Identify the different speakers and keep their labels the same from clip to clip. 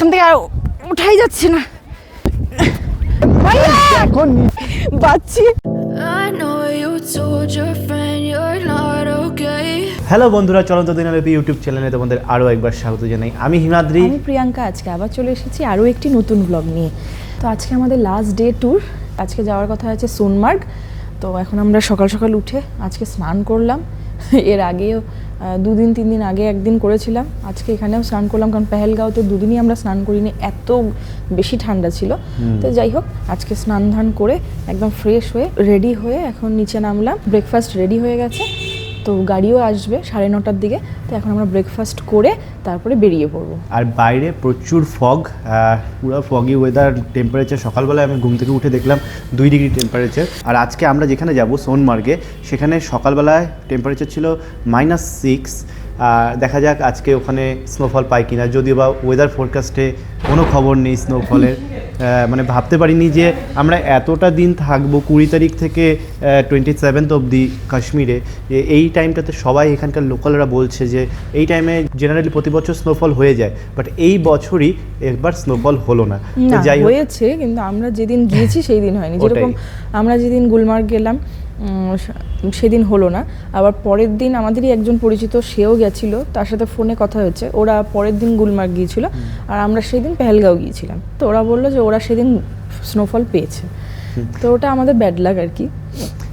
Speaker 1: এখান থেকে আর উঠাই যাচ্ছে না।
Speaker 2: এখন
Speaker 1: বাচ্চি
Speaker 2: হ্যালো বন্ধুরা চলন্ত দিনালিপি ইউটিউব চ্যানেলে তোমাদের আরও একবার স্বাগত জানাই। আমি হিমাদ্রি।
Speaker 1: আমি প্রিয়াঙ্কা আজকে আবার চলে এসেছি আরও একটি নতুন ব্লগ নিয়ে। তো আজকে আমাদের লাস্ট ডে ট্যুর আজকে যাওয়ার কথা আছে সোনমার্গ। তো এখন আমরা সকাল সকাল উঠে আজকে স্নান করলাম। এর আগেও দুদিন তিন দিন আগে একদিন করেছিলাম। আজকে এখানেও স্নান করলাম কারণ পেহেলগাঁওতে দুদিনই আমরা স্নান করিনি এত বেশি ঠান্ডা ছিল। তো যাই হোক আজকে স্নান ধান করে একদম ফ্রেশ হয়ে রেডি হয়ে এখন নিচে নামলাম। ব্রেকফাস্ট রেডি হয়ে গেছে। তো গাড়িও আসবে সাড়ে নটার দিকে। তো এখন আমরা ব্রেকফাস্ট করে তারপরে বেরিয়ে পড়ব।
Speaker 2: আর বাইরে প্রচুর ফগ পুরো ফগি ওয়েদার টেম্পারেচার সকালবেলায় আমি ঘুম থেকে উঠে দেখলাম দুই ডিগ্রি টেম্পারেচার আর আজকে আমরা যেখানে যাব সোনমার্গে, সেখানে সকালবেলায় টেম্পারেচার ছিল মাইনাস সিক্স দেখা যাক আজকে ওখানে স্নোফল পাই কিনা। যদিও বা ওয়েদার ফোরকাস্টে কোনো খবর নেই স্নোফলের মানে ভাবতে পারিনি যে আমরা এতটা দিন থাকব কুড়ি তারিখ থেকে টোয়েন্টি সেভেন্থ অবধি কাশ্মীরে। এই টাইমটাতে সবাই এখানকার লোকালরা বলছে যে এই টাইমে জেনারেলি প্রতি বছর স্নোফল হয়ে যায়। বাট এই বছরই একবার স্নোফল হলো না। যাই
Speaker 1: হয়েছে কিন্তু আমরা যেদিন গিয়েছি সেই দিন হয়নি। যেরকম আমরা যেদিন গুলমার্গ গেলাম সেদিন হলো না। আবার পরের দিন আমাদেরই একজন পরিচিত সেও গেছিল। তার সাথে ফোনে কথা হয়েছে। ওরা পরের দিন গুলমার্গ গিয়েছিল আর আমরা সেদিন পেহেলগাঁও গিয়েছিলাম। তো ওরা বলল যে ওরা সেদিন স্নোফল পেয়েছে। তো ওটা আমাদের ব্যাড লাগ আর কি।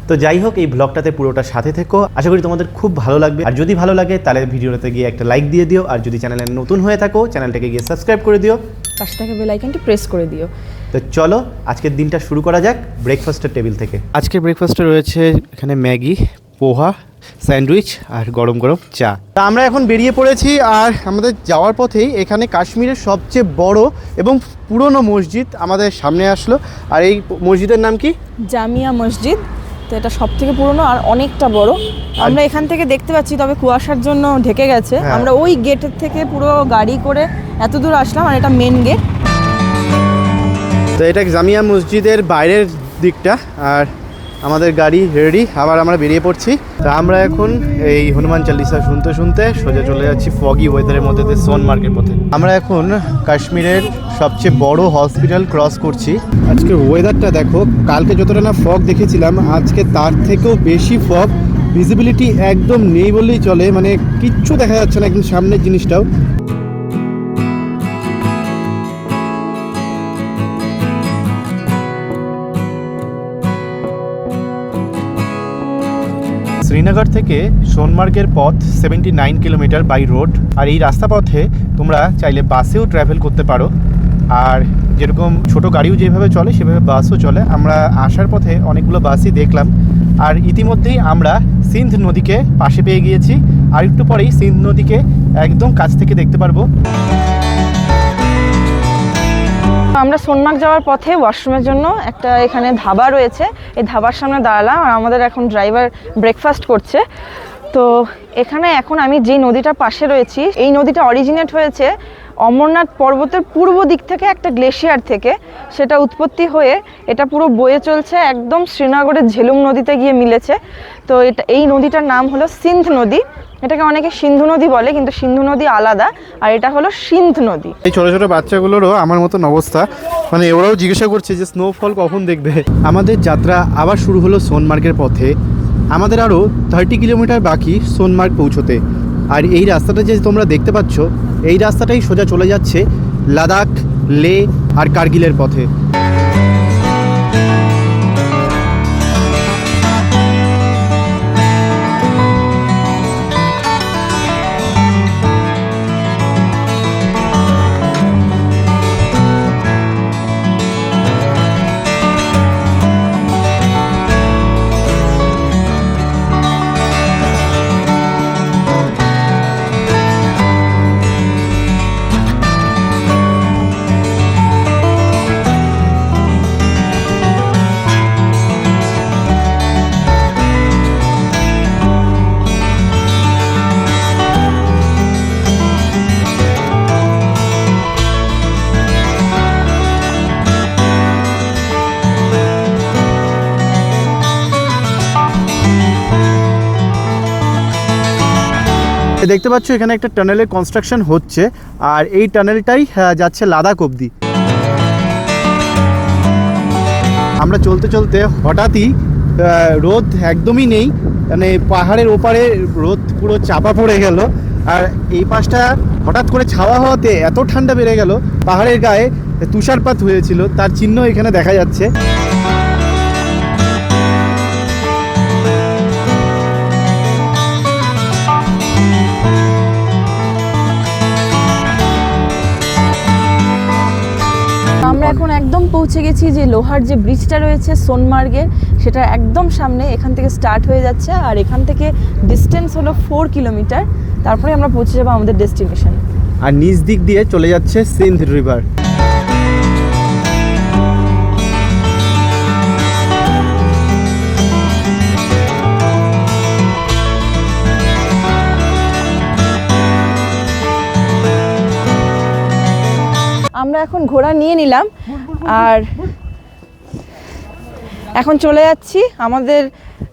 Speaker 2: তো যাই হোক এই ব্লগটাতে পুরোটা সাথে থেকো। আশা করি তোমাদের খুব ভালো লাগবে। আর যদি ভালো লাগে তাহলে ভিডিওটাতে গিয়ে একটা লাইক দিয়ে দিও। আর যদি চ্যানেলে নতুন হয়ে থাকো চ্যানেলটাকে গিয়ে সাবস্ক্রাইব করে দিও।
Speaker 1: পাশে থাকা বেলাইকানটি প্রেস করে দিও।
Speaker 2: তো চলো আজকের দিনটা শুরু করা যাক ব্রেকফাস্টের টেবিল থেকে। আজকে ব্রেকফাস্টে রয়েছে এখানে ম্যাগি পোহা স্যান্ডউইচ আর গরম গরম চা। তা আমরা এখন বেরিয়ে পড়েছি আর আমাদের যাওয়ার পথেই এখানে কাশ্মীরের সবচেয়ে বড় এবং পুরনো মসজিদ আমাদের সামনে আসলো। আর এই মসজিদের নাম কি?
Speaker 1: জামিয়া মসজিদ। তো এটা সব থেকে পুরনো আর অনেকটা বড়। আমরা এখান থেকে দেখতে পাচ্ছি তবে কুয়াশার জন্য ঢেকে গেছে।
Speaker 2: হ্যাঁ।
Speaker 1: আমরা ওই গেটের থেকে পুরো গাড়ি করে এত দূর আসলাম আর এটা মেন গেট
Speaker 2: তো এটা জামিয়া মসজিদের বাইরের দিকটা, আর আমাদের গাড়ি রেডি আবার আমরা বেরিয়ে পড়ছি। তা আমরা এখন এই হনুমান চালিসা শুনতে শুনতে সোজা চলে যাচ্ছি ফগি ওয়েদারের মধ্যে দিয়ে সোনমার্গের পথে। আমরা এখন কাশ্মীরের সবচেয়ে বড় হসপিটাল ক্রস করছি। আজকে ওয়েদারটা দেখো, কালকে যতটা না ফগ দেখেছিলাম, আজকে তার থেকেও বেশি ফগ ভিজিবিলিটি একদম নেই বললেই চলে মানে কিচ্ছু দেখা যাচ্ছে না একদম সামনের জিনিসটাও। শ্রীনগর থেকে সোনমার্গের পথ seventy nine kilometre by road আর এই রাস্তা পথে তোমরা চাইলে বাসেও ট্রাভেল করতে পারো। আর যেরকম ছোট গাড়িও যেভাবে চলে, সেভাবে বাসও চলে। আমরা আসার পথে অনেকগুলো বাসই দেখলাম। আর ইতিমধ্যেই আমরা সিন্ধ নদীকে পাশে পেয়ে গিয়েছি। আর একটু পরেই সিন্ধ নদীকে একদম কাছ থেকে দেখতে পারব।
Speaker 1: আমরা সোনমার্গ যাওয়ার পথে ওয়াশরুমের জন্য একটা এখানে ধাবা রয়েছে। এই ধাবার সামনে দাঁড়ালাম আর আমাদের এখন ড্রাইভার ব্রেকফাস্ট করছে। তো এখানে এখন আমি যে নদীটার পাশে রয়েছি, এই নদীটা অরিজিনেট হয়েছে অমরনাথ পর্বতের পূর্ব দিক থেকে একটা গ্লেশিয়ার থেকে সেটা উৎপত্তি হয়ে এটা পুরো বয়ে চলছে একদম শ্রীনগরের ঝেলুম নদীতে গিয়ে মিলেছে। তো এটা, এই নদীটার নাম হলো সিন্ধ নদী। এটাকে অনেকে সিন্ধু নদী বলে, কিন্তু সিন্ধু নদী আলাদা, আর এটা হলো সিন্ধ নদী।
Speaker 2: এই ছোট ছোট বাচ্চাগুলোরও আমার মতন অবস্থা। মানে ওরাও জিজ্ঞাসা করছে যে স্নোফল কখন দেখবে? আমাদের যাত্রা আবার শুরু হলো সোনমার্গের পথে। আমাদের আরও থার্টি কিলোমিটার বাকি সোনমার্গ পৌঁছতে। আর এই রাস্তাটা যে তোমরা দেখতে পাচ্ছ, এই রাস্তাটাই সোজা চলে যাচ্ছে লাদাখ, লে আর কার্গিলের পথে। দেখতে পাচ্ছ, এখানে একটা টানেলের কনস্ট্রাকশন হচ্ছে, আর এই টানেলটাই যাচ্ছে লাদাখ অবধি। আমরা চলতে চলতে হঠাৎই রোদ একদমই নেই মানে পাহাড়ের ওপারে রোদ পুরো চাপা পড়ে গেল, আর এই পাশটা হঠাৎ করে ছাওয়া হওয়াতে এত ঠান্ডা বেড়ে গেল, পাহাড়ের গায়ে তুষারপাত হয়েছিল, তার চিহ্ন এখানে দেখা যাচ্ছে।
Speaker 1: একদম পৌঁছে গেছি যে লোহার যে ব্রিজটা রয়েছে সোনমার্গের সেটা একদম সামনে এখান থেকে স্টার্ট হয়ে যাচ্ছে আর এখান থেকে ডিস্টেন্স হলো ফোর কিলোমিটার তারপরে আমরা পৌঁছে যাব আমাদের ডেস্টিনেশন
Speaker 2: আর নিচ দিক দিয়ে চলে যাচ্ছে সিন্ধ রিভার
Speaker 1: আমরা এখন ঘোড়া নিয়ে নিলাম। আর এখন চলে যাচ্ছি আমাদের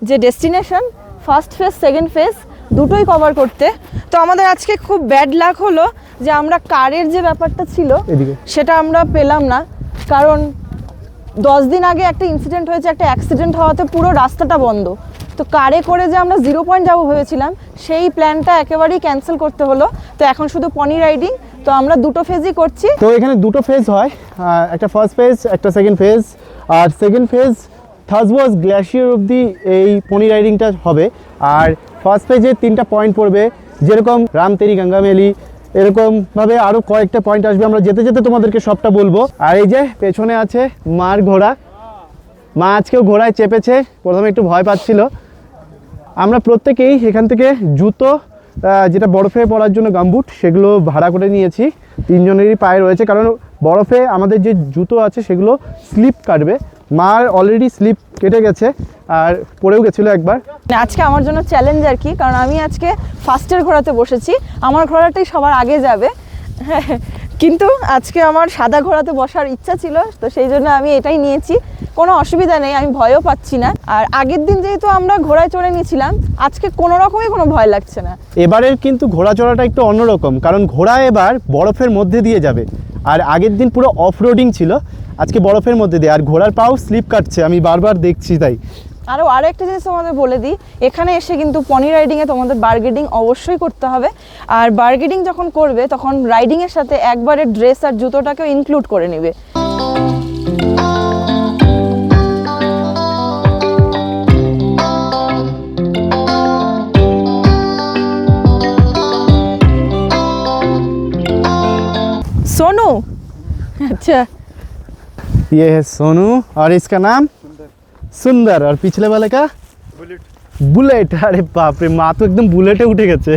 Speaker 1: যে destination first phase second phase দুটোই কভার করতে। তো আমাদের আজকে খুব ব্যাড লাক হলো যে আমরা কারের যে ব্যাপারটা ছিল সেটা আমরা পেলাম না। কারণ দশ দিন আগে একটা ইনসিডেন্ট হয়েছে একটা অ্যাক্সিডেন্ট হওয়াতে পুরো রাস্তাটা বন্ধ। তো কারে করে যে আমরা জিরো পয়েন্ট যাব ভেবেছিলাম সেই প্ল্যানটা একেবারেই ক্যান্সেল করতে হলো। তো এখন শুধু পনি রাইডিং তো আমরা দুটো ফেজই করছি।
Speaker 2: তো এখানে দুটো ফেজ হয়। একটা ফার্স্ট ফেজ একটা সেকেন্ড ফেজ আর সেকেন্ড ফেজ থার্সওয়াজ গ্লেশিয়ার অবধি এই পনি রাইডিংটা হবে। আর ফার্স্ট ফেজে তিনটা পয়েন্ট পড়বে, যেরকম রামতেরি গঙ্গামেলি এরকমভাবে আরও কয়েকটা পয়েন্ট আসবে। আমরা যেতে যেতে তোমাদেরকে সবটা বলব। আর এই যে পেছনে আছে মার ঘোড়া। মা আজকেও ঘোড়ায় চেপেছে, প্রথমে একটু ভয় পাচ্ছিল। আমরা প্রত্যেকেই এখান থেকে জুতো যেটা বরফে পড়ার জন্য গামবুট, সেগুলো ভাড়া করে নিয়েছি। তিনজনেরই পায়ে রয়েছে, কারণ বরফে আমাদের যে জুতো আছে, সেগুলো স্লিপ কাটবে। মার অলরেডি স্লিপ কেটে গেছে, আর পড়েও গেছিল একবার।
Speaker 1: মানে আজকে আমার জন্য চ্যালেঞ্জ আর কি, কারণ আমি আজকে ফার্স্টের ঘোড়াতে বসেছি। আমার ঘোড়াটাই সবার আগে যাবে। কিন্তু আজকে আমার সাদা ঘোড়াতে বসার ইচ্ছা ছিল, তো সেই জন্য আমি এটাই নিয়েছি। কোনো অসুবিধা নেই, আমি ভয়ও পাচ্ছি না। আর আগের দিন যেহেতু আমরা ঘোড়ায় চড়ে নিয়েছিলাম, আজকে কোনো রকমই কোনো ভয় লাগছে না।
Speaker 2: এবারের কিন্তু ঘোড়া চড়াটা একটু অন্যরকম, কারণ ঘোড়া এবার বরফের মধ্যে দিয়ে যাবে। আর আগের দিন পুরো অফ রোডিং ছিল, আজকে বরফের মধ্যে দিয়ে, আর ঘোড়ার পাও স্লিপ কাটছে, আমি বারবার দেখছি তাই।
Speaker 1: আরও আরও একটা জিনিস তোমাদের বলে দিই এখানে এসে কিন্তু পনি রাইডিংয়ে তোমাদের বার্গেডিং অবশ্যই করতে হবে আর বার্গেডিং যখন করবে তখন রাইডিংয়ের সাথে একবারে ড্রেস আর জুতোটাকেও ইনক্লুড করে নেবে सोनू अच्छा
Speaker 2: ये है सोनू और इसका नाम सुंदर और पिछले वाले का বুলেট আরে বাপরে মা তো একদম বুলেটে উঠে গেছে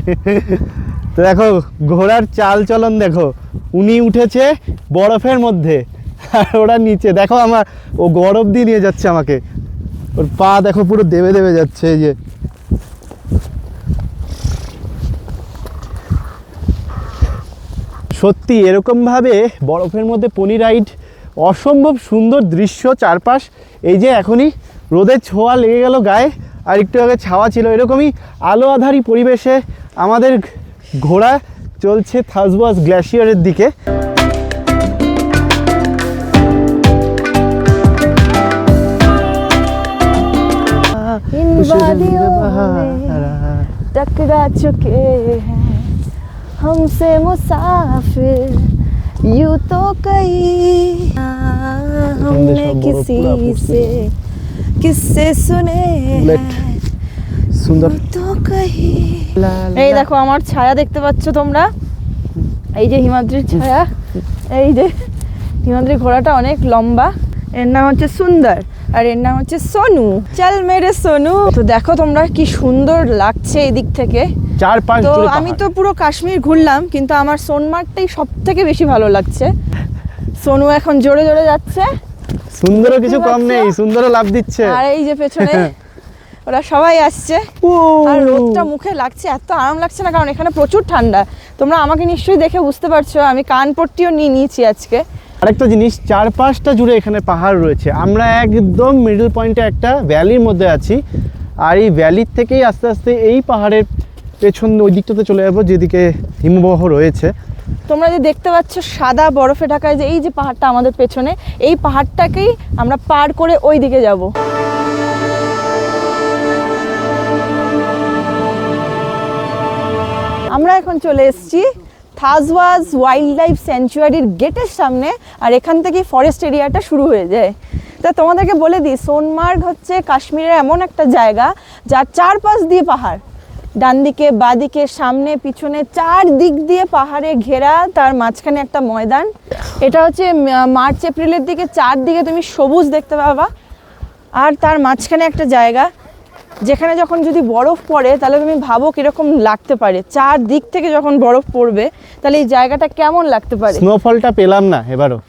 Speaker 2: তো দেখো ঘোড়ার চাল চলন দেখো উনি উঠেছে বরফের মধ্যে আর ওরা নিচে দেখো আমার ও গরম দিয়ে নিয়ে যাচ্ছে আমাকে ওর পা দেখো পুরো দেবে দেবে যাচ্ছে এই যে সত্যি এরকমভাবে বরফের মধ্যে পনি রাইড অসম্ভব সুন্দর দৃশ্য চারপাশ এই যে এখনই রোদের ছোঁয়া লেগে গেল গায়ে আর একটু আগে ছাওয়া ছিল এরকমই আলো আধারি পরিবেশে আমাদের ঘোড়া চলছে থাসবাস গ্লেশিয়ারের দিকে
Speaker 1: इन वादियों में टकरा चुके हैं हमसे मुसाफिर यूं तो कई हमने
Speaker 2: सब बड़ो पूरा
Speaker 1: किसी
Speaker 2: पूछते
Speaker 1: से किससे सुने
Speaker 2: बुलेट
Speaker 1: हैं
Speaker 2: সুন্দর
Speaker 1: তো কহি এই দেখো আমার ছায়া দেখতে পাচ্ছ তোমরা এই যে হিমাদ্রির ছায়া এই যে হিমাদ্রির ঘোড়াটা অনেক লম্বা এর নাম হচ্ছে সুন্দর আর এর নাম হচ্ছে সোনু। চল মেরে সোনু। তো দেখো তোমরা কি সুন্দর লাগছে এই দিক থেকে।
Speaker 2: চার পাঁচ
Speaker 1: তো আমি তো পুরো কাশ্মীর ঘুরলাম কিন্তু আমার সোনমার্গটাই সব থেকে বেশি ভালো লাগছে। সোনু এখন জোরে জোরে যাচ্ছে।
Speaker 2: সুন্দরও কিছু কম? নেই সুন্দরও লাভ দিচ্ছে।
Speaker 1: আর এই যে পেছনে ওরা সবাই আসছে। আর রোদটা মুখে লাগছে এত আরাম লাগছে না কারণ এখানে প্রচুর ঠান্ডা। তোমরা আমাকে নিশ্চয়ই দেখে বুঝতে পারছ আমি কানপট্টিও নিয়ে নিয়েছি আজকে।
Speaker 2: আরেকটা জিনিস চার পাঁচটা জুড়ে এখানে পাহাড় রয়েছে। আমরা একদম মিডল পয়েন্টে একটা ভ্যালির মধ্যে আছি। আর এই ভ্যালির থেকেই আস্তে আস্তে এই পাহাড়ের পেছন, ওই দিকটাতে চলে যাব, যেদিকে হিমবাহ রয়েছে।
Speaker 1: তোমরা যে দেখতে পাচ্ছ সাদা বরফে ঢাকা যে, এই যে পাহাড়টা আমাদের পেছনে, এই পাহাড়টাকেই আমরা পার করে ওই দিকে যাব। আমরা এখন চলে এসেছি থাজওয়াজ ওয়াইল্ড লাইফ স্যাংচুয়ারির গেটের সামনে আর এখান থেকেই ফরেস্ট এরিয়াটা শুরু হয়ে যায়। তা তোমাদেরকে বলে দিই, সোনমার্গ হচ্ছে কাশ্মীরের এমন একটা জায়গা যার চারপাশ দিয়ে পাহাড়। ডান দিকে বাদিকে, সামনে, পিছনে চার দিক দিয়ে পাহাড়ে ঘেরা তার মাঝখানে একটা ময়দান। এটা হচ্ছে মার্চ, এপ্রিলের দিকে চারদিকে তুমি সবুজ দেখতে পাবা। আর তার মাঝখানে একটা জায়গা যেখানে যখন যদি বরফ পড়ে তাহলে তুমি ভাবো কীরকম লাগতে পারে। চার দিক থেকে যখন বরফ পড়বে তাহলে এই জায়গাটা কেমন লাগতে পারে?
Speaker 2: স্নোফলটা পেলাম না এবারও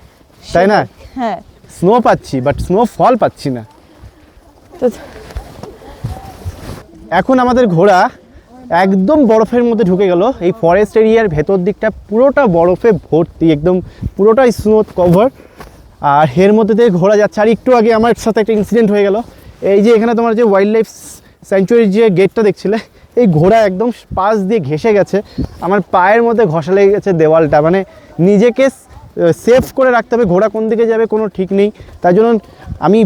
Speaker 2: তাই না?
Speaker 1: হ্যাঁ।
Speaker 2: স্নো পাচ্ছি বাট স্নোফল পাচ্ছি না।
Speaker 1: তো
Speaker 2: এখন আমাদের ঘোড়া একদম বরফের মধ্যে ঢুকে গেল। এই ফরেস্ট এরিয়ার ভেতর দিকটা পুরোটা বরফে ভর্তি একদম পুরোটাই স্নো কভার আর এর মধ্যে দিয়ে ঘোড়া যাচ্ছে। আর একটু আগে আমার সাথে একটা ইনসিডেন্ট হয়ে গেল। এই যে এখানে তোমার যে ওয়াইল্ড লাইফ স্যাংচুয়ারির যে গেটটা দেখছিলে, এই ঘোড়া একদম পাশ দিয়ে ঘেসে গেছে। আমার পায়ের মধ্যে ঘষা লেগে গেছে দেওয়ালটা। মানে নিজেকে সেফ করে রাখতে হবে, ঘোড়া কোন দিকে যাবে কোনো ঠিক নেই। তাই জন্য আমি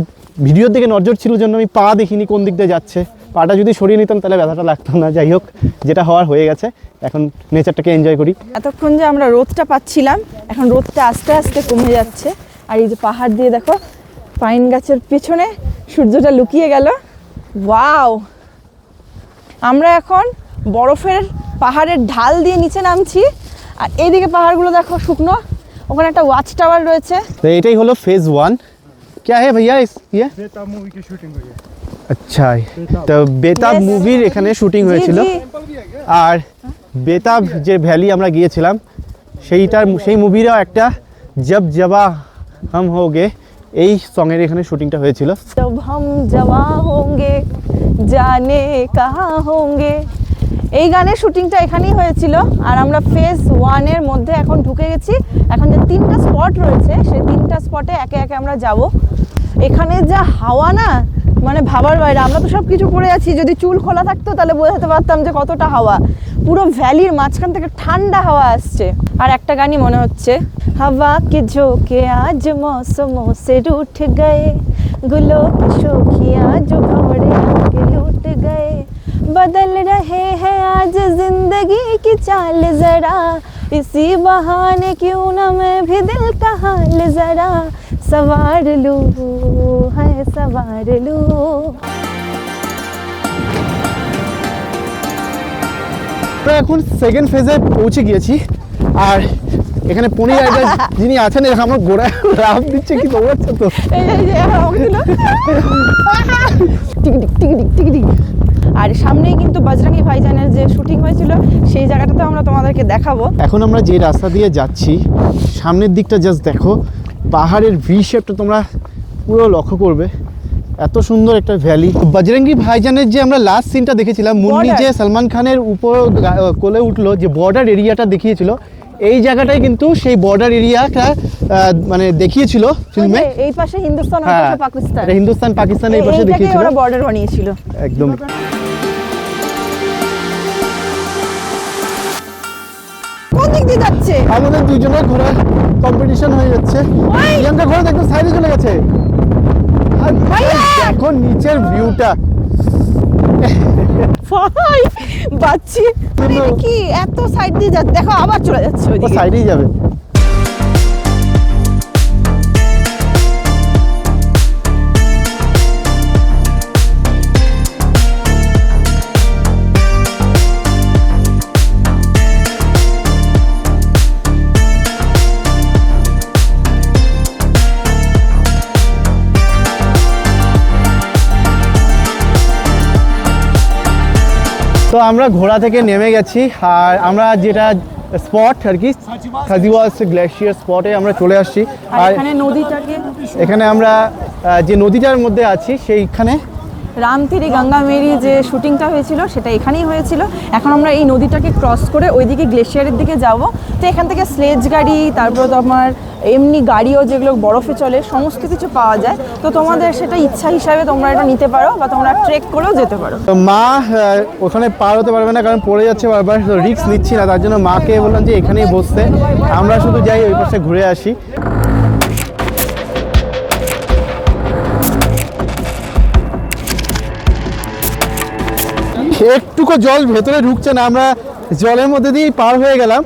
Speaker 2: ভিডিওর দিকে নজর ছিল জন্য আমি পা দেখিনি কোন দিক দিয়ে যাচ্ছে। পাটা যদি সরিয়ে নিতাম তাহলে ব্যথাটা লাগতো না। যাই হোক, যেটা হওয়ার হয়ে গেছে। এখন নেচারটাকে এনজয় করি।
Speaker 1: এতক্ষণ যে আমরা রোদটা পাচ্ছিলাম, এখন রোদটা আস্তে আস্তে কমে যাচ্ছে। আর এই যে পাহাড় দিয়ে দেখো পাইন গাছের পেছনে সূর্যটা লুকিয়ে গেল ওয়াও আমরা এখন বরফের পাহাড়ের ঢাল দিয়ে নিচে নামছি আর এইদিকে পাহাড়গুলো দেখো শুকনো ওখানে একটা ওয়াচ টাওয়ার রয়েছে
Speaker 2: তো এটাই হলো ফেজ ওয়ান क्या है भैया इस ये
Speaker 3: बेताब मूवी की शूटिंग हुई है
Speaker 2: আচ্ছা তো বেতাব
Speaker 1: Yes.
Speaker 2: মুভির এখানে শুটিং
Speaker 1: জি,
Speaker 2: হয়েছিল
Speaker 1: জি।
Speaker 2: আর বেতাব যে ভ্যালি আমরা গিয়েছিলাম সেইটার সেই মুভিরও একটা জব জবা হাম হোগে এই সঙের এখানে শুটিংটা হয়েছিল।
Speaker 1: সব হম জওয়া হোঙ্গে, জানে কাহা হোঙ্গে। এই গানের শুটিংটা এখানেই হয়েছিল, আর আমরা ফেজ ওয়ানের মধ্যে এখন ঢুকে গেছি। এখন যে তিনটা স্পট রয়েছে, সেই তিনটা স্পটে একে একে আমরা যাব। এখানে যা হাওয়া না মানে ভাবার বাইরে আমরা তো সব কিছু পরে আছি যদি চুল খোলা থাকতো তাহলে বোঝাতে পারতাম যে কতটা হাওয়া পুরো ভ্যালির মাঝখান থেকে ঠান্ডা হাওয়া আসছে আর একটা গানই মনে হচ্ছে হাওয়া কে ঝোঁকে আজ মৌসুমों से रूठ गए गुलों की शोखियाँ जो भंवरे के लूट गए बदल रहे हैं आज जिंदगी की चाल जरा इसी बहाने क्यों ना मैं भी दिल का हाल जरा सवार लूँ సవారలు
Speaker 2: আমরা এখন সেকেন্ড ফেজে পৌঁছে গিয়েছি। আর এখানে পনির রাইডার যিনি আছেন এরকম আমার গোড়ায় লাভ দিচ্ছে কি দৌড়াচ্ছে তো?
Speaker 1: টিকিটিক আর সামনেই কিন্তু বাজরাঙ্গি ভাইজানের যে শুটিং হয়েছিল সেই জায়গাটাতে আমরা তোমাদেরকে দেখাবো।
Speaker 2: এখন আমরা যে রাস্তা দিয়ে যাচ্ছি সামনের দিকটা জাস্ট দেখো পাহাড়ের ভি শেপটা তোমরা পুরো লক্ষ্য করবে। এত সুন্দর একটা ভ্যালি। বজরঙ্গি ভাইজানের যে আমরা লাস্ট সিনটা দেখেছিলাম মুন্নি যে সালমান খানের উপর কোলে উঠল যে বর্ডার এরিয়াটা দেখিয়েছিল এই জায়গাটাই কিন্তু সেই বর্ডার এরিয়াটা মানে দেখিয়েছিল ফিল্মে
Speaker 1: এই পাশে হিন্দুস্তান ওই
Speaker 2: হ্যাঁ
Speaker 1: পাশে পাকিস্তান।
Speaker 2: এটা হিন্দুস্তান পাকিস্তান এই পাশে দেখিয়েছিল।
Speaker 1: ওরা বর্ডার বানিয়েছিল।
Speaker 2: একদম।
Speaker 1: কোন দিক দিয়ে যাচ্ছে?
Speaker 2: আমাদের দুজনের ঘোড়া। কম্পিটিশন হয়ে যাচ্ছে।
Speaker 1: ওই!
Speaker 2: প্রিয়াঙ্কা ঘোড়া দেখো সাইডে চলে গেছে। আর! দেখো নিচের ভিউটা
Speaker 1: বাচ্চি কি এত সাইড দিয়ে যাচ্ছে? দেখো আবার চলে যাচ্ছে
Speaker 2: ও
Speaker 1: ওইদিকে।
Speaker 2: সাইডেই যাবে। তো আমরা ঘোড়া থেকে নেমে গেছি আর আমরা যেটা স্পট আর কি খাজিওয়াস গ্লেশিয়ার স্পটে আমরা চলে আসছি।
Speaker 1: আর এখানে নদীটাকে
Speaker 2: এখানে আমরা যে নদীটার মধ্যে আছি সেইখানে
Speaker 1: রামতিরি গঙ্গা মেরি যে শুটিংটা হয়েছিল, সেটা এখানেই হয়েছিল। এখন আমরা এই নদীটাকে ক্রস করে ওইদিকে গ্লেশিয়ারের দিকে যাব। তো এখান থেকে স্লেজ গাড়ি, তারপর তোমার এমনি গাড়িও যেগুলো বরফে চলে, সমস্ত কিছু পাওয়া যায়। তো তোমাদের সেটা ইচ্ছা হিসাবে তোমরা এটা নিতে পারো বা তোমরা ট্রেক করেও যেতে পারো।
Speaker 2: মা ওখানে পার হতে পারবে না, কারণ পড়ে যাচ্ছে বারবার রিস্ক নিচ্ছি না, তার জন্য মাকে বললাম যে এখানেই বসতে। আমরা শুধু যাই ওই পাশে ঘুরে আসি। একটুকু জল ভেতরে ঢুকছে না আমরা জলের মধ্যে দিয়ে পার হয়ে গেলাম।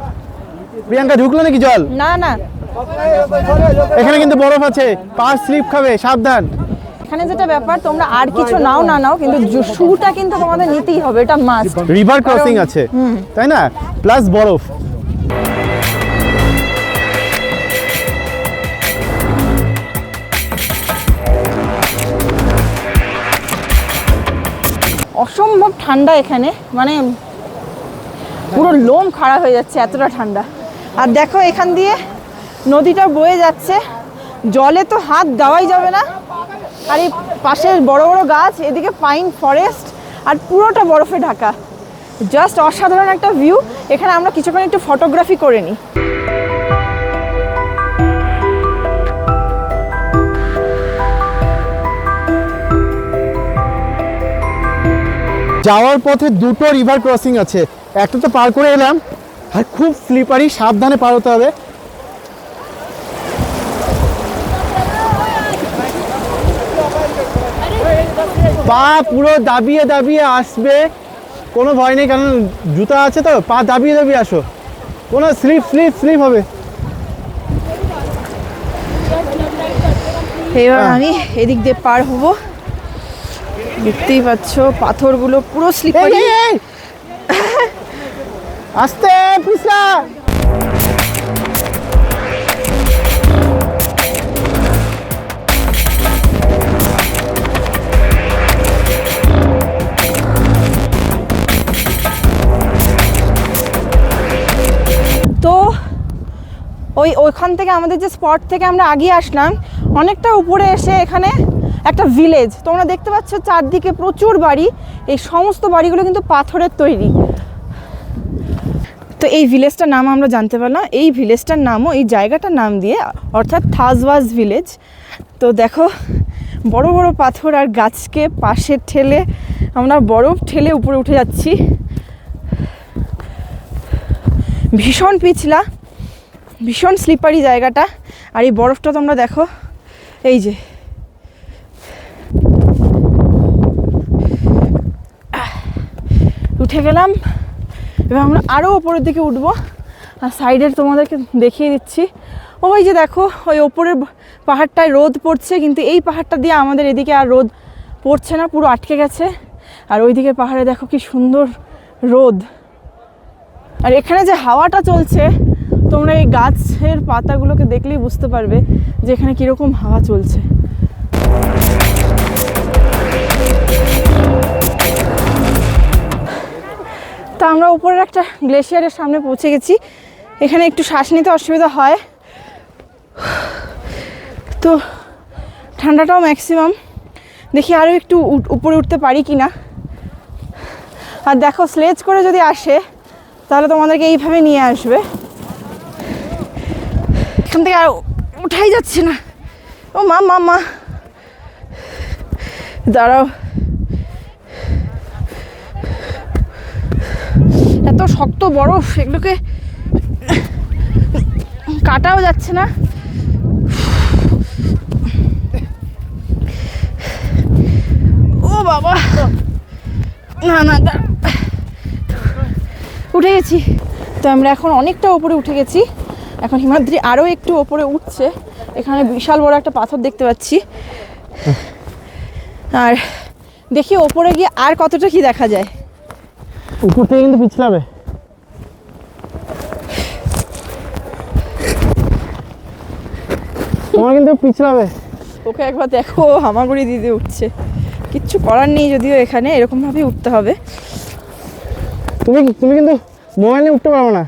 Speaker 2: প্রিয়াঙ্কা ঢুকলো নাকি জল?
Speaker 1: না না।
Speaker 2: এখানে কিন্তু বরফ আছে পা স্লিপ খাবে সাবধান।
Speaker 1: এখানে যেটা ব্যাপার তোমরা আর কিছু নাও না নাও কিন্তু শুটা কিন্তু তোমাদের নিতেই হবে এটা মাস্ট
Speaker 2: রিভার ক্রসিং আছে তাই না? প্লাস বরফ।
Speaker 1: অসম্ভব ঠান্ডা এখানে। মানে পুরো লোম খাড়া হয়ে যাচ্ছে, এতটা ঠান্ডা। আর দেখো এখান দিয়ে নদীটা বয়ে যাচ্ছে। জলে তো হাত দেওয়াই যাবে না। আর এই পাশের বড় বড় গাছ, এদিকে পাইন ফরেস্ট আর পুরোটা বরফে ঢাকা। জাস্ট অসাধারণ একটা ভিউ। এখানে আমরা কিছুক্ষণ একটু ফটোগ্রাফি করে নিই।
Speaker 2: যাওয়ার পথে দুটো রিভার ক্রসিং আছে। একটা তো পার করে এলাম, আর খুব স্লিপারি সাবধানে পার হতে হবে। পা পুরো দাবিয়ে দাবিয়ে আসবে। কোনো ভয় নেই, কারণ জুতা আছে তো, পা দাবিয়ে দাবিয়ে আসো। কোনো স্লিপ স্লিপ স্লিপ হবে।
Speaker 1: এবার আমি এদিক দিয়ে পার হব। দেখতেই পাচ্ছ পাথরগুলো পুরো স্লিপারি!
Speaker 2: আস্তে পিসা
Speaker 1: তো ওই ওইখান থেকে আমাদের যে স্পট থেকে আমরা আগিয়ে আসলাম অনেকটা উপরে এসে এখানে একটা ভিলেজ তোমরা দেখতে পাচ্ছ চারদিকে প্রচুর বাড়ি। এই সমস্ত বাড়িগুলো কিন্তু পাথরের তৈরি। তো এই ভিলেজটার নাম আমরা জানতে পারলাম। এই ভিলেজটার নামও, এই জায়গাটার নাম দিয়ে অর্থাৎ থাজওয়াজ ভিলেজ তো দেখো, বড় বড় পাথর আর গাছকে পাশে ঠেলে আমরা বরফ ঠেলে উপরে উঠে যাচ্ছি। ভীষণ পিছলা, ভীষণ স্লিপারি জায়গাটা। আর এই বরফটা তোমরা দেখো, এই যে। উঠে গেলাম এবার আমরা আরও ওপরের দিকে উঠবো। আর সাইডের তোমাদেরকে দেখিয়ে দিচ্ছি। ও ওই যে দেখো, ওই ওপরের পাহাড়টায় রোদ পড়ছে, কিন্তু এই পাহাড়টা দিয়ে আমাদের এদিকে আর রোদ পড়ছে না, পুরো আটকে গেছে। আর ওইদিকে পাহাড়ে দেখো কি সুন্দর রোদ। আর এখানে যে হাওয়াটা চলছে, তোমরা এই গাছের পাতাগুলোকে দেখলেই বুঝতে পারবে যে এখানে কীরকম হাওয়া চলছে। তা আমরা উপরের একটা গ্লেশিয়ারের সামনে পৌঁছে গেছি। এখানে একটু শ্বাস নিতে অসুবিধা হয়। তো ঠান্ডাটাও ম্যাক্সিমাম দেখি আরও একটু উপরে উঠতে পারি কি না আর দেখো স্লেজ করে যদি আসে, তাহলে তোমাদেরকে এইভাবে নিয়ে আসবে। এখান থেকে আর উঠাই যাচ্ছে না। ও মা মা মা। দাঁড়াও। এত শক্ত বরফ, এগুলোকে কাটাও যাচ্ছে না। ও বাবা। না না উঠে গেছি। তো আমরা এখন অনেকটা ওপরে উঠে গেছি। এখন হিমাদ্রি আরও একটু ওপরে উঠছে। এখানে বিশাল বড় একটা পাথর দেখতে পাচ্ছি। আর দেখি ওপরে গিয়ে আর কতটা কি দেখা যায়।
Speaker 2: উপর থেকে কিন্তু পিছলাবে। তোমার কিন্তু পিছলাবে।
Speaker 1: ওকে একবার দেখো হামাগুড়ি দিতে উঠছে। কিচ্ছু করার নেই যদিও এখানে এরকমভাবেই উঠতে হবে।
Speaker 2: তুমি তুমি কিন্তু মোবাইল নিয়ে উঠতে পারবে না।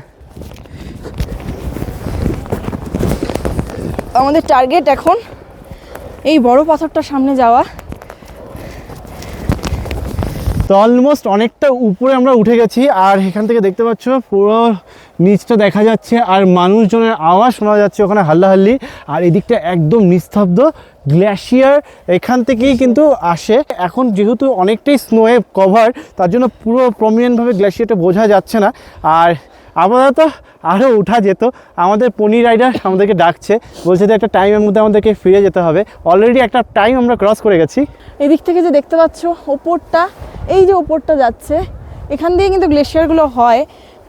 Speaker 1: আমাদের টার্গেট এখন এই বড় পাথরটার সামনে যাওয়া।
Speaker 2: তো অলমোস্ট অনেকটা উপরে আমরা উঠে গেছি, আর এখান থেকে দেখতে পাচ্ছ পুরো নিচটা দেখা যাচ্ছে, আর মানুষজনের আওয়াজ শোনা যাচ্ছে ওখানে হাল্লাহাল্লি, আর এদিকটা একদম নিস্তব্ধ গ্লেশিয়ার এখান থেকেই কিন্তু আসে। এখন যেহেতু অনেকটাই স্নোয়ে কভার তার জন্য পুরো প্রমিনেন্টভাবে গ্লেশিয়ারটা বোঝা যাচ্ছে না, আর আপাতত আরও ওঠা যেত। আমাদের পনি রাইডার আমাদেরকে ডাকছে, বলছে যে একটা টাইমের মধ্যে আমাদেরকে ফিরে যেতে হবে। অলরেডি একটা টাইম আমরা ক্রস করে গেছি।
Speaker 4: এদিক থেকে যে দেখতে পাচ্ছ, ওপরটা এই যে ওপরটা যাচ্ছে এখান দিয়ে কিন্তু গ্লেশিয়ারগুলো হয়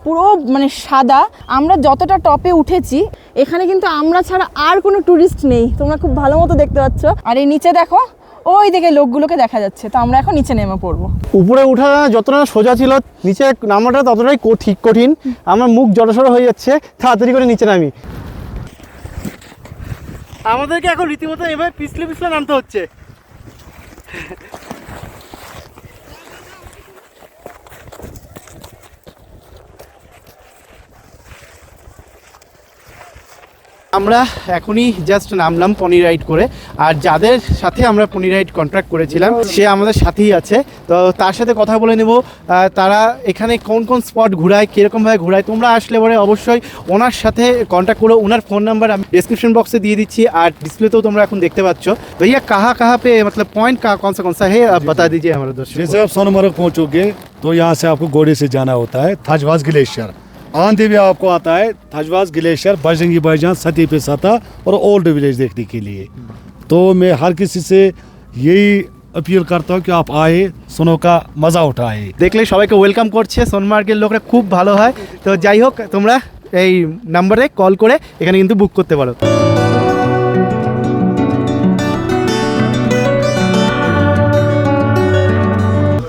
Speaker 4: পুরো মানে সাদা। আমরা যতটা টপে উঠেছি এখানে কিন্তু আমরা ছাড়া আর কোনো ট্যুরিস্ট নেই। তোমরা খুব ভালো মতো দেখতে পাচ্ছ। আর এই নিচে দেখো ওই দিকে লোকগুলোকে দেখা যাচ্ছে। তো আমরা এখন নিচে নেমে পড়ব।
Speaker 2: উপরে ওঠা যতটা সোজা ছিল নিচে নামাটা ততটাই ঠিক কঠিন। আমার মুখ জড়সড় হয়ে যাচ্ছে তাড়াতাড়ি করে নিচে নামি। আমাদেরকে এখন রীতিমতো এভাবে পিছলে পিছলে নামতে হচ্ছে। আমরা এখনই জাস্ট নামলাম পনি রাইড করে আর যাদের সাথে আমরা পনি রাইড কন্ট্রাক্ট করেছিলাম সে আমাদের সাথেই আছে তো তার সাথে কথা বলে নেব আহ, তারা এখানে কোন কোন স্পট ঘুরায় কীরকমভাবে ঘুরায় তোমরা আসলে পরে অবশ্যই ওনার সাথে কন্ট্যাক্ট করো ওনার ফোন নাম্বার আমি ডিসক্রিপশন বক্সে দিয়ে দিচ্ছি আর ডিসপ্লেতেও তোমরা এখন দেখতে পাচ্ছ भैया कहाँ कहाँ पे मतलब पॉइंट का कौन सा कौन सा है आप बता दीजिए हमारे दोस्तों
Speaker 3: जैसे आप सोनमर्ग पहुंचोगे तो यहाँ से आपको घोड़े से जाना होता है थजवास ग्लेशियर आंधी भी आपको आता है थजवास ग्लेशियर बजरंगी भाईजान सती पे सता और ओल्ड विलेज देखने के लिए तो मैं हर किसी से यही अपील करता हूँ कि आप आए सुनो का मज़ा उठाए
Speaker 2: দেখলে সবাইকে ওয়েলকাম করছে সোনমার্গের লোকরা খুব ভালো হয় তো যাই হোক তোমরা এই নাম্বারে কল করে এখানে কিন্তু বুক করতে পারো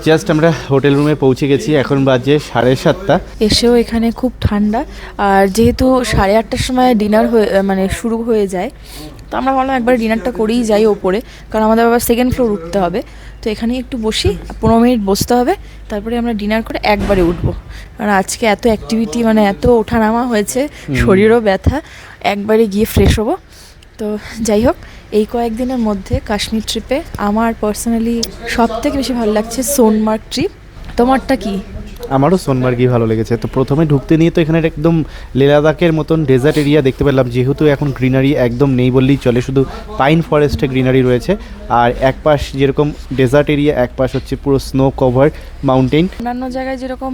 Speaker 2: জাস্ট আমরা হোটেল রুমে পৌঁছে গেছি এখন বাজে সাড়ে সাতটা।
Speaker 4: এসেও এখানে খুব ঠান্ডা আর যেহেতু সাড়ে আটটার সময় ডিনার হয়ে মানে শুরু হয়ে যায় তো আমরা ভাবলাম একবার ডিনারটা করেই যাই ওপরে কারণ আমাদের আবার সেকেন্ড ফ্লোর উঠতে হবে। তো এখানেই একটু বসি পনেরো মিনিট বসতে হবে তারপরে আমরা ডিনার করে একবারে উঠবো। কারণ আজকে এত অ্যাক্টিভিটি মানে এত ওঠানামা হয়েছে শরীরও ব্যথা একবারে গিয়ে ফ্রেশ হব। তো যাই হোক এই কয়েকদিনের মধ্যে কাশ্মীর ট্রিপে আমার পার্সোনালি সব থেকে বেশি ভালো লাগছে সোনমার্গ ট্রিপ তোমারটা কি?
Speaker 2: আমারও সোনমার্গই ভালো লেগেছে। তো প্রথমে ঢুকতে নিয়ে তো এখানে একদম লেলাদাকের মতন ডেজার্ট এরিয়া দেখতে পেলাম। যেহেতু এখন গ্রিনারি একদম নেই বললেই চলে শুধু পাইন ফরেস্টে গ্রিনারি রয়েছে। আর এক পাশ যেরকম ডেজার্ট এরিয়া এক পাশ হচ্ছে পুরো স্নো কভার মাউন্টেন
Speaker 4: অন্যান্য জায়গায় যেরকম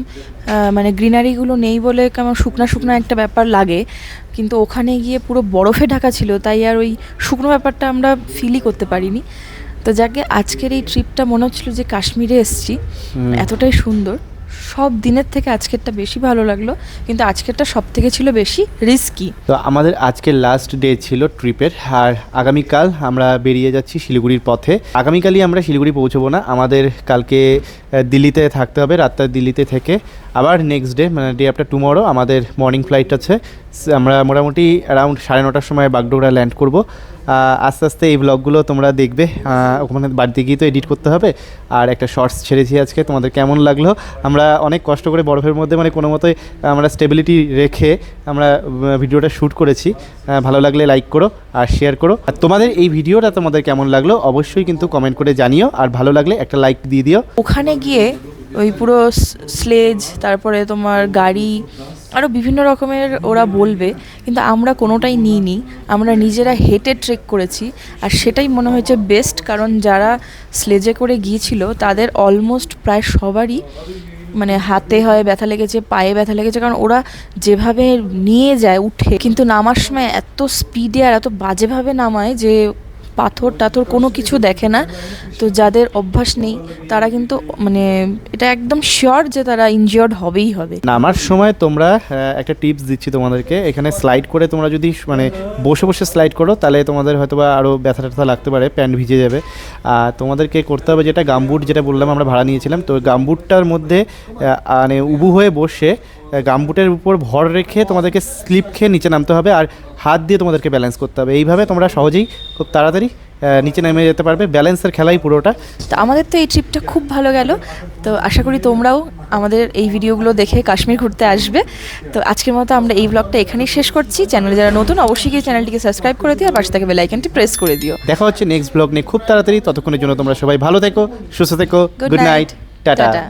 Speaker 4: মানে গ্রিনারিগুলো নেই বলে কেমন শুকনা শুকনো একটা ব্যাপার লাগে কিন্তু ওখানে গিয়ে পুরো বরফে ঢাকা ছিল তাই আর ওই শুকনো ব্যাপারটা আমরা ফিলই করতে পারিনি। তো যাকে আজকের এই ট্রিপটা মনে হচ্ছিল যে কাশ্মীরে এসছি এতটাই সুন্দর। সব দিনের থেকে আজকেরটা বেশি ভালো লাগল কিন্তু আজকেরটা সব থেকে ছিল বেশি রিস্কি
Speaker 2: তো আমাদের আজকের লাস্ট ডে ছিল ট্রিপের আর আগামীকাল আমরা বেরিয়ে যাচ্ছি শিলিগুড়ির পথে। আগামীকালই আমরা শিলিগুড়ি পৌঁছবো না আমাদের কালকে দিল্লিতে থাকতে হবে রাতটা দিল্লিতে থেকে। আবার নেক্সট ডে মানে ডে আফটার টুমরো আমাদের মর্নিং ফ্লাইট আছে। আমরা মোটামুটি অ্যারাউন্ড সাড়ে নটার সময় বাগডোগরা ল্যান্ড করব। আস্তে আস্তে এই ব্লগগুলো তোমরা দেখবে। ওখানে বাড়িতে গিয়ে তো এডিট করতে হবে। আর একটা শর্টস ছেড়েছি আজকে, তোমাদের কেমন লাগল? আমরা অনেক কষ্ট করে বরফের মধ্যে মানে কোনো মতোই আমরা স্টেবিলিটি রেখে আমরা ভিডিওটা শ্যুট করেছি। ভালো লাগলে লাইক করো আর শেয়ার করো। আর তোমাদের এই ভিডিওটা তোমাদের কেমন লাগল? অবশ্যই কিন্তু কমেন্ট করে জানিও। আর ভালো লাগলে একটা লাইক দিয়ে দিও।
Speaker 4: ওখানে গিয়ে ওই পুরো স্লেজ তারপরে তোমার গাড়ি আরও বিভিন্ন রকমের ওরা বলবে, কিন্তু আমরা কোনোটাই নিইনি। আমরা নিজেরা হেঁটে ট্রেক করেছি, আর সেটাই মনে হয়েছে বেস্ট কারণ যারা স্লেজে করে গিয়েছিল, তাদের অলমোস্ট প্রায় সবারই মানে হাতে হয় ব্যথা লেগেছে, পায়ে ব্যথা লেগেছে, কারণ ওরা যেভাবে নিয়ে যায়, উঠে, কিন্তু নামার সময় এত স্পিডে আর এত বাজেভাবে নামায় যে পাথর টাথর কোনো কিছু দেখে না। তো যাদের অভ্যাস নেই, তারা কিন্তু মানে এটা একদম শিওর যে তারা ইনজিওর্ড হবেই হবে।
Speaker 2: নামার সময় তোমরা একটা টিপস দিচ্ছি তোমাদেরকে। এখানে স্লাইড করে তোমরা যদি মানে বসে বসে স্লাইড করো, তাহলে তোমাদের হয়তো বা আরও ব্যথা ট্যাথা লাগতে পারে, প্যান্ট ভিজে যাবে। আর তোমাদেরকে করতে হবে যেটা, গামবুট যেটা বললাম, আমরা ভাড়া নিয়েছিলাম। তো গামবুটটার মধ্যে মানে উবু হয়ে বসে গামবুটের উপর ভর রেখে তোমাদেরকে স্লিপ খেয়ে নিচে নামতে হবে আর হাত দিয়ে তোমাদেরকে ব্যালেন্স করতে হবে। এইভাবে তোমরা সহজেই খুব তাড়াতাড়ি নিচে নেমে যেতে পারবে। ব্যালেন্সের খেলাই পুরোটা।
Speaker 4: তো আমাদের তো এই ট্রিপটা খুব ভালো গেল। তো আশা করি তোমরাও আমাদের এই ভিডিওগুলো দেখে কাশ্মীর ঘুরতে আসবে। তো আজকের মতো আমরা এই ব্লগটা এখানেই শেষ করছি। চ্যানেলে যারা নতুন অবশ্যই গিয়ে চ্যানেলটিকে সাবস্ক্রাইব করে দিও আর পাশে থেকে বেলাইকনটি প্রেস করে দিও।
Speaker 2: দেখা হচ্ছে নেক্সট ব্লগ নিয়ে খুব তাড়াতাড়ি। ততক্ষণের জন্য তোমরা সবাই ভালো থেকো সুস্থ থেকো। Good night
Speaker 4: tata